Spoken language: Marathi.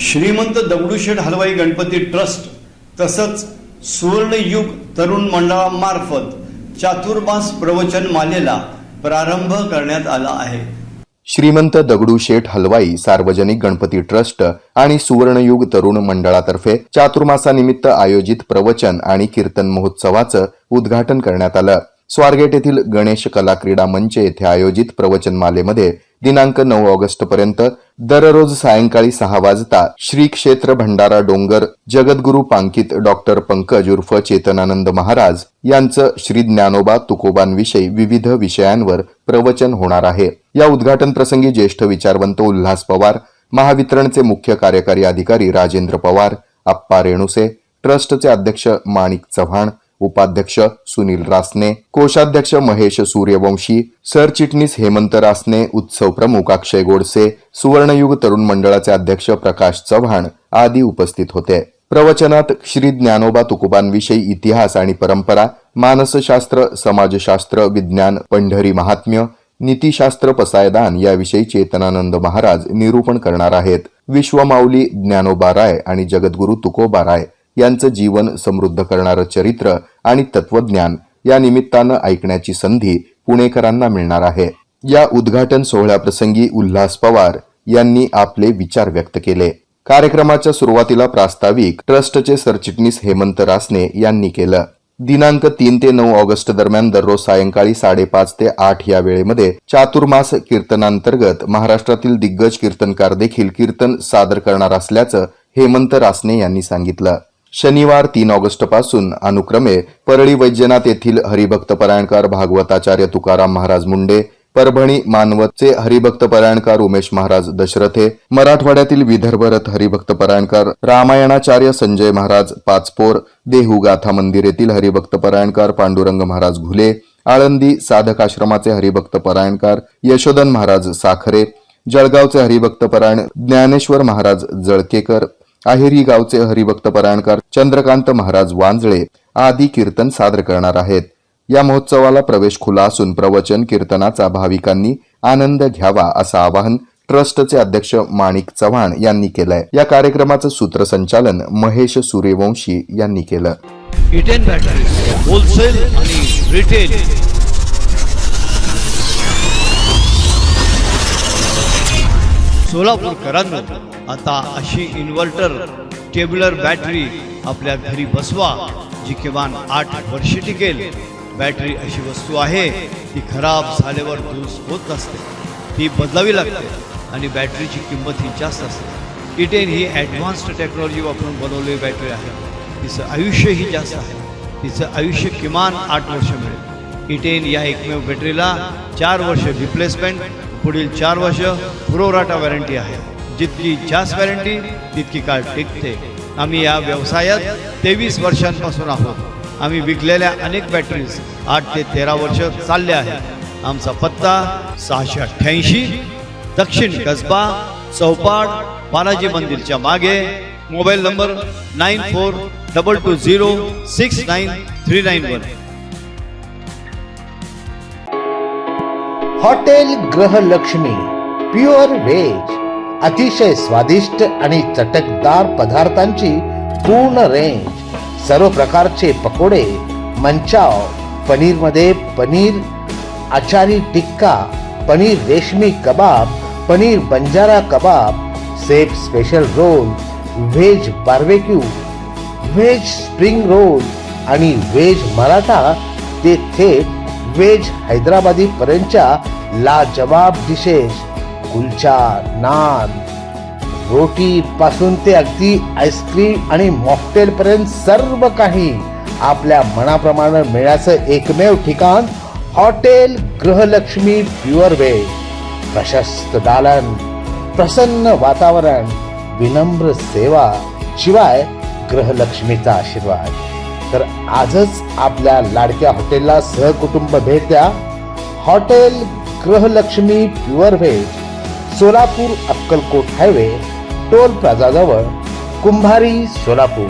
श्रीमंत दगडूशेठ हलवाई गणपती ट्रस्ट तसंच सुवर्णयुग तरुण मंडळामार्फत चातुर्मास प्रवचन मालेला प्रारंभ करण्यात आला आहे. श्रीमंत दगडूशेठ हलवाई सार्वजनिक गणपती ट्रस्ट आणि सुवर्णयुग तरुण मंडळातर्फे चातुर्मासानिमित्त आयोजित प्रवचन आणि कीर्तन महोत्सवाचं उद्घाटन करण्यात आलं. स्वारगेट येथील गणेश कला क्रीडा मंच येथे आयोजित प्रवचनमालेमध्ये दिनांक नऊ ऑगस्ट पर्यंत दररोज सायंकाळी सहा वाजता श्री क्षेत्र भंडारा डोंगर जगद्गुरु पांकित डॉक्टर पंकज उर्फ चेतनानंद महाराज यांचं श्री ज्ञानोबा तुकोबांविषयी विविध विषयांवर प्रवचन होणार आहे. या उद्घाटन प्रसंगी ज्येष्ठ विचारवंत उल्हास पवार महावितरणचे मुख्य कार्यकारी अधिकारी राजेंद्र पवार अप्पा रेणुसे ट्रस्टचे अध्यक्ष माणिक चव्हाण उपाध्यक्ष सुनील रासने कोषाध्यक्ष महेश सूर्यवंशी सरचिटणीस हेमंत रासने उत्सव प्रमुख अक्षय गोडसे सुवर्णयुग तरुण मंडळाचे अध्यक्ष प्रकाश चव्हाण आदी उपस्थित होते. प्रवचनात श्री ज्ञानोबा तुकोबांविषयी इतिहास आणि परंपरा मानसशास्त्र समाजशास्त्र विज्ञान पंढरी महात्म्य नीतिशास्त्र पसायदान याविषयी चेतनानंद महाराज निरूपण करणार आहेत. विश्वमाऊली ज्ञानोबा राय आणि जगद्गुरु तुकोबा राय. यांचं जीवन समृद्ध करणारं चरित्र आणि तत्वज्ञान या निमित्तानं ऐकण्याची संधी पुणेकरांना मिळणार आहे. या उद्घाटन सोहळ्याप्रसंगी उल्हास पवार यांनी आपले विचार व्यक्त केले. कार्यक्रमाच्या सुरुवातीला प्रास्ताविक ट्रस्टचे सरचिटणीस हेमंत रासने यांनी केलं. दिनांक तीन ते नऊ ऑगस्ट दरम्यान दररोज सायंकाळी साडेपाच ते आठ या वेळेमध्ये चातुर्मास कीर्तनांतर्गत महाराष्ट्रातील दिग्गज कीर्तनकार देखील कीर्तन सादर करणार असल्याचं हेमंत रासने यांनी सांगितलं. शनिवार तीन ऑगस्टपासून अनुक्रमे परळी वैद्यनाथ येथील हरिभक्त परायणकार भागवताचार्य तुकाराम महाराज मुंडे परभणी मानवतचे हरिभक्त परायणकार उमेश महाराज दशरथे मराठवाड्यातील विदर्भरथ हरिभक्त परायणकार रामायणाचार्य संजय महाराज पाचपोर देहू गाथा मंदिर येथील हरिभक्त परायणकार पांडुरंग महाराज घुले आळंदी साधकाश्रमाचे हरिभक्त परायणकार यशोधन महाराज साखरे जळगावचे हरिभक्त परायण ज्ञानेश्वर महाराज जळकेकर अहेरी गावचे हरिभक्त परायणकार चंद्रकांत महाराज वांजळे आदी कीर्तन सादर करणार आहेत. या महोत्सवाला प्रवेश खुला असून प्रवचन कीर्तनाचा भाविकांनी आनंद घ्यावा असं आवाहन ट्रस्टचे अध्यक्ष माणिक चव्हाण यांनी केलंय. या कार्यक्रमाचं सूत्रसंचालन महेश सूर्यवंशी यांनी केलं. इटेन बॅटरी होलसेल आणि रिटेल सोलापूरकरांना आता अशी इन्व्हर्टर टेब्युलर बॅटरी आपल्या घरी बसवा जी किमान आठ वर्ष टिकेल. बॅटरी अशी वस्तू आहे ती खराब झाल्यावर दुरुस्त होत नसते ती बदलावी लागते आणि बॅटरीची किंमत ही जास्त असते. E इटेन ही ॲडव्हान्स्ड टेक्नॉलॉजी वापरून बनवलेली बॅटरी आहे. तिचं आयुष्यही जास्त आहे. तिचं आयुष्य किमान आठ वर्ष मिळेल. E इटेन या एकमेव बॅटरीला चार वर्ष रिप्लेसमेंट पुढील चार वर्ष पुरोराटा वॉरंटी आहे. जितकी जास्त वॅरंटी तितकी काळ टिकते. आम्ही या व्यवसायात तेवीस वर्षांपासून आहोत. आम्ही विकलेल्या अनेक बॅटरीज आठ ते तेरा वर्ष चालल्या आहेत. आमचा पत्ता सहाशे अठ्ठ्याऐंशी दक्षिण कसबा चौपाट बालाजी मंदिरच्या मागे. Mobile number nine four double two zero six nine three nine one. Hotel Grihalakshmi pure veg. अतिशय स्वादिष्ट आणि चटकदार पदार्थांची पूर्ण रेंज सर्व प्रकारचे पकोडे Manchow पनीरमध्ये paneer achari tikka paneer reshmi kabab paneer banjara kabab chef special roll veg barbecue veg spring roll आणि व्हेज मराठा. ते थेट व्हेज हैदराबादी पर्यंतच्या लाजवाब डिशेस कुलचा नान रोटी पासून ते अगदी आईस्क्रीम आणि मॉकटेल पर्यंत सर्व काही आपल्या मनाप्रमाणे मिळाचं एकमेव ठिकाण हॉटेल गृहलक्ष्मी प्युअर वे. प्रशस्त दालन प्रसन्न वातावरण विनम्र सेवा शिवाय ग्रहलक्ष्मीचा आशीर्वाद. तर आजच आपल्या लाडक्या हॉटेलला सहकुटुंब भेट द्या. Hotel Grihalakshmi pure veg Solapur Akkalkot highway toll प्लाझाजवळ Kumbhari Solapur.